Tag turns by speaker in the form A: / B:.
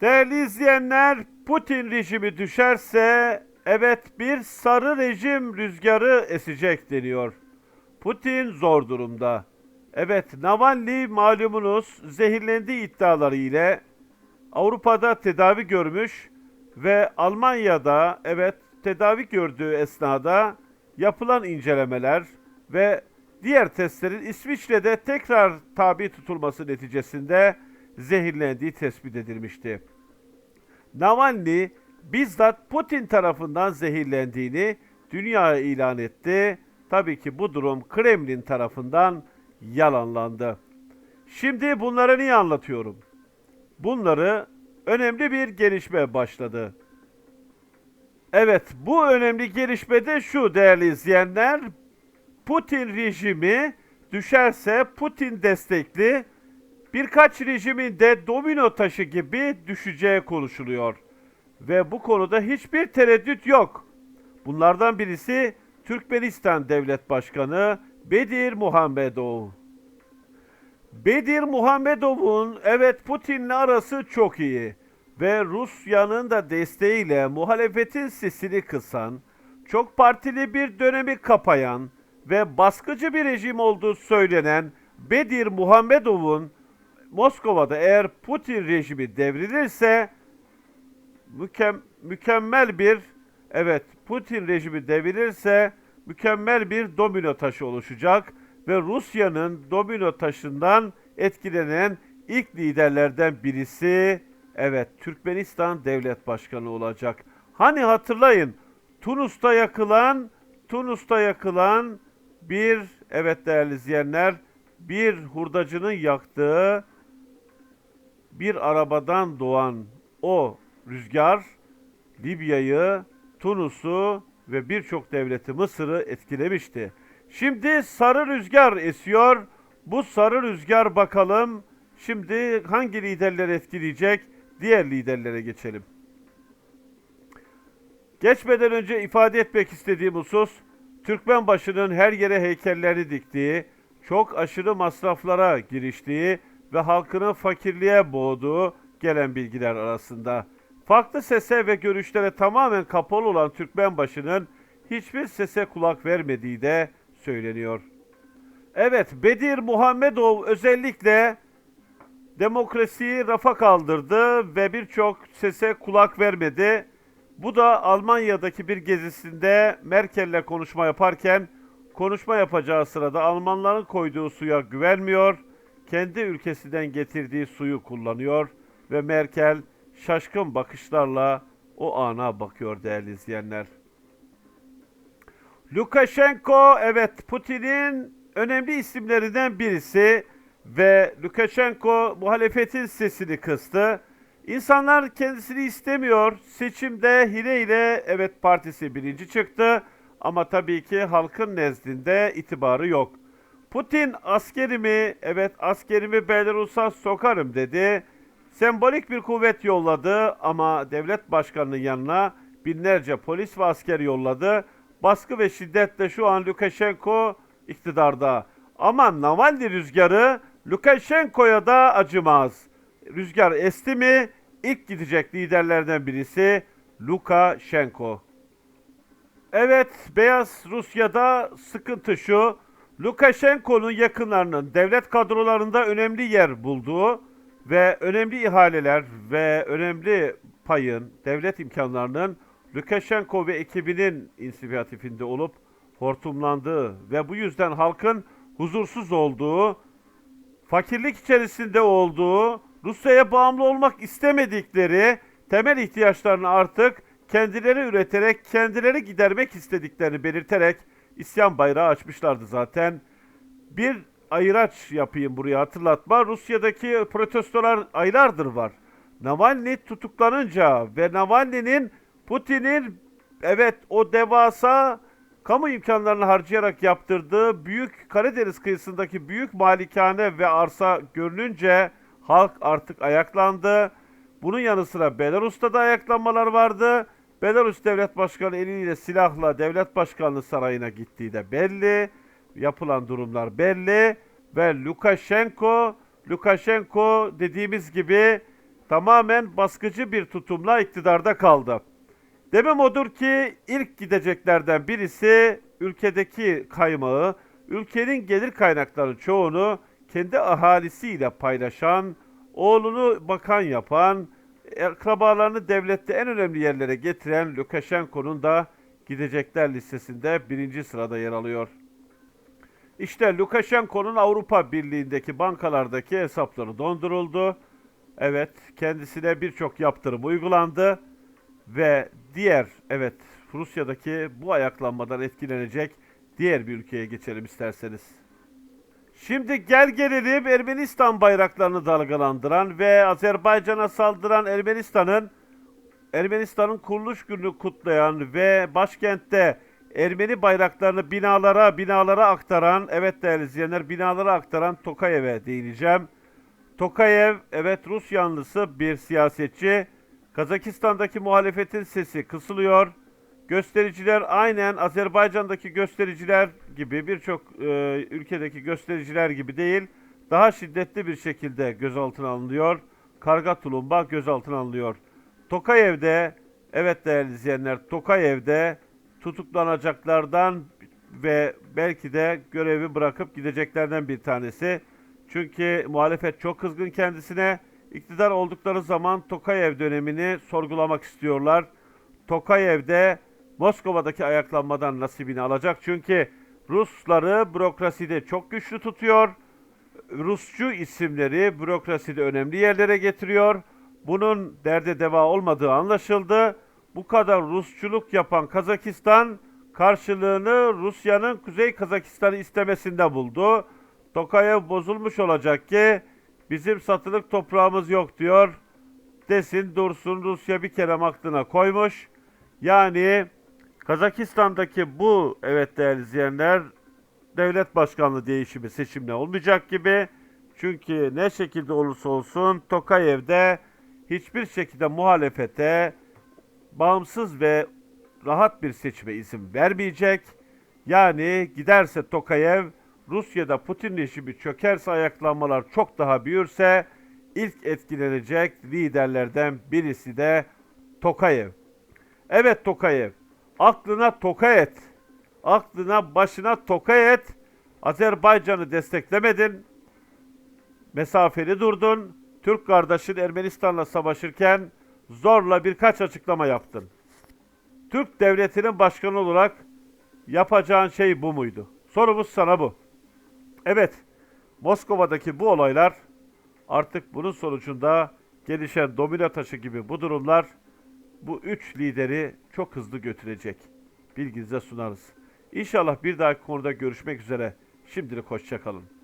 A: Değerli izleyenler, Putin rejimi düşerse evet bir sarı rejim rüzgarı esecek deniyor. Putin zor durumda. Evet, Navalny malumunuz zehirlendiği iddiaları ile Avrupa'da tedavi görmüş ve Almanya'da evet tedavi gördüğü esnada yapılan incelemeler ve diğer testlerin İsviçre'de tekrar tabi tutulması neticesinde zehirlendiği tespit edilmişti. Navalny bizzat Putin tarafından zehirlendiğini dünyaya ilan etti. Tabii ki bu durum Kremlin tarafından yalanlandı. Şimdi bunları niye anlatıyorum? Bunları önemli bir gelişme başladı. Evet, bu önemli gelişme de şu değerli izleyenler. Putin rejimi düşerse Putin destekli birkaç rejimin de domino taşı gibi düşeceği konuşuluyor. Ve bu konuda hiçbir tereddüt yok. Bunlardan birisi Türkmenistan Devlet Başkanı Bedir Muhammedov. Bedir Muhammedov'un evet Putin'le arası çok iyi ve Rusya'nın da desteğiyle muhalefetin sesini kısan, çok partili bir dönemi kapayan ve baskıcı bir rejim olduğu söylenen Bedir Muhammedov'un Moskova'da eğer Putin rejimi devrilirse mükem- mükemmel bir evet Putin rejimi devrilirse mükemmel bir domino taşı oluşacak ve Rusya'nın domino taşından etkilenen ilk liderlerden birisi evet Türkmenistan devlet başkanı olacak. Hani hatırlayın Tunus'ta yakılan Tunus'ta yakılan bir evet değerli izleyenler bir hurdacının yaktığı bir arabadan doğan o rüzgar Libya'yı, Tunus'u ve birçok devleti Mısır'ı etkilemişti. Şimdi sarı rüzgar esiyor. Bu sarı rüzgar bakalım şimdi hangi liderleri etkileyecek? Diğer liderlere geçelim. Geçmeden önce ifade etmek istediğim husus, Türkmenbaşı'nın her yere heykellerini diktiği, çok aşırı masraflara giriştiği ve halkını fakirliğe boğduğu gelen bilgiler arasında. Farklı sese ve görüşlere tamamen kapalı olan Türkmenbaşı'nın hiçbir sese kulak vermediği de söyleniyor. Evet, Bedir Muhammedov özellikle demokrasiyi rafa kaldırdı ve birçok sese kulak vermedi. Bu da Almanya'daki bir gezisinde Merkel'le konuşma yaparken konuşma yapacağı sırada Almanların koyduğu suya güvenmiyor, kendi ülkesinden getirdiği suyu kullanıyor ve Merkel şaşkın bakışlarla o ana bakıyor değerli izleyenler. Lukashenko evet Putin'in önemli isimlerinden birisi ve Lukashenko muhalefetin sesini kıstı. İnsanlar kendisini istemiyor. Seçimde hileyle evet partisi birinci çıktı ama tabii ki halkın nezdinde itibarı yok. Putin askerimi evet askerimi Belarus'a sokarım dedi. Sembolik bir kuvvet yolladı ama devlet başkanının yanına binlerce polis ve asker yolladı. Baskı ve şiddetle şu an Lukashenko iktidarda. Ama Navalny rüzgarı Lukashenko'ya da acımaz. Rüzgar esti mi ilk gidecek liderlerden birisi Lukashenko. Evet, Beyaz Rusya'da sıkıntı şu. Lukashenko'nun yakınlarının devlet kadrolarında önemli yer bulduğu ve önemli ihaleler ve önemli payın, devlet imkanlarının Lukashenko ve ekibinin inisiyatifinde olup hortumlandığı ve bu yüzden halkın huzursuz olduğu, fakirlik içerisinde olduğu, Rusya'ya bağımlı olmak istemedikleri, temel ihtiyaçlarını artık kendileri üreterek, kendileri gidermek istediklerini belirterek isyan bayrağı açmışlardı zaten. Bir ayıraç yapayım buraya hatırlatma. Rusya'daki protestolar aylardır var. Navalny tutuklanınca ve Navalny'nin Putin'in evet o devasa kamu imkanlarını harcayarak yaptırdığı büyük Karadeniz kıyısındaki büyük malikane ve arsa görününce halk artık ayaklandı. Bunun yanı sıra Belarus'ta da ayaklanmalar vardı. Belarus Devlet Başkanı eliyle silahla Devlet Başkanlığı sarayına gittiği de belli. Yapılan durumlar belli ve Lukashenko Lukashenko dediğimiz gibi tamamen baskıcı bir tutumla iktidarda kaldı. Demem odur ki ilk gideceklerden birisi ülkedeki kaymağı, ülkenin gelir kaynaklarının çoğunu kendi ahalisiyle paylaşan, oğlunu bakan yapan, akrabalarını devlette en önemli yerlere getiren Lukashenko'nun da gidecekler listesinde birinci sırada yer alıyor. İşte Lukashenko'nun Avrupa Birliği'ndeki bankalardaki hesapları donduruldu. Evet, kendisine birçok yaptırım uygulandı ve diğer evet Rusya'daki bu ayaklanmadan etkilenecek diğer bir ülkeye geçelim isterseniz. Şimdi gel gelelim Ermenistan bayraklarını dalgalandıran ve Azerbaycan'a saldıran Ermenistan'ın Ermenistan'ın kuruluş gününü kutlayan ve başkentte Ermeni bayraklarını binalara binalara aktaran, evet değerli izleyenler binalara aktaran Tokayev'e değineceğim. Tokayev, evet Rus yanlısı bir siyasetçi. Kazakistan'daki muhalefetin sesi kısılıyor. Göstericiler aynen Azerbaycan'daki göstericiler gibi birçok e, ülkedeki göstericiler gibi değil, daha şiddetli bir şekilde gözaltına alınıyor. Karga tulumba gözaltına alınıyor. Tokayev'de, evet değerli izleyenler, Tokayev'de tutuklanacaklardan ve belki de görevi bırakıp gideceklerden bir tanesi. Çünkü muhalefet çok kızgın kendisine. İktidar oldukları zaman Tokayev dönemini sorgulamak istiyorlar. Tokayev de Moskova'daki ayaklanmadan nasibini alacak. Çünkü Rusları bürokraside çok güçlü tutuyor. Rusçu isimleri bürokraside önemli yerlere getiriyor. Bunun derde deva olmadığı anlaşıldı. Bu kadar Rusçuluk yapan Kazakistan karşılığını Rusya'nın Kuzey Kazakistan'ı istemesinde buldu. Tokayev bozulmuş olacak ki bizim satılık toprağımız yok diyor. Desin dursun Rusya bir kere aklına koymuş. Yani Kazakistan'daki bu evet değerli izleyenler devlet başkanlığı değişimi seçimle olmayacak gibi. Çünkü ne şekilde olursa olsun Tokayev'de hiçbir şekilde muhalefete bağımsız ve rahat bir seçime izin vermeyecek. Yani giderse Tokayev Rusya'da Putin rejimi çökerse ayaklanmalar çok daha büyürse ilk etkilenecek liderlerden birisi de Tokayev. Evet Tokayev, aklına toka et. Aklına başına toka et. Azerbaycan'ı desteklemedin. Mesafeli durdun. Türk kardeşin Ermenistan'la savaşırken zorla birkaç açıklama yaptın. Türk devletinin başkanı olarak yapacağın şey bu muydu? Sorumuz sana bu. Evet, Moskova'daki bu olaylar artık bunun sonucunda gelişen domino taşı gibi bu durumlar bu üç lideri çok hızlı götürecek. Bilginize sunarız. İnşallah bir dahaki konuda görüşmek üzere. Şimdilik hoşçakalın.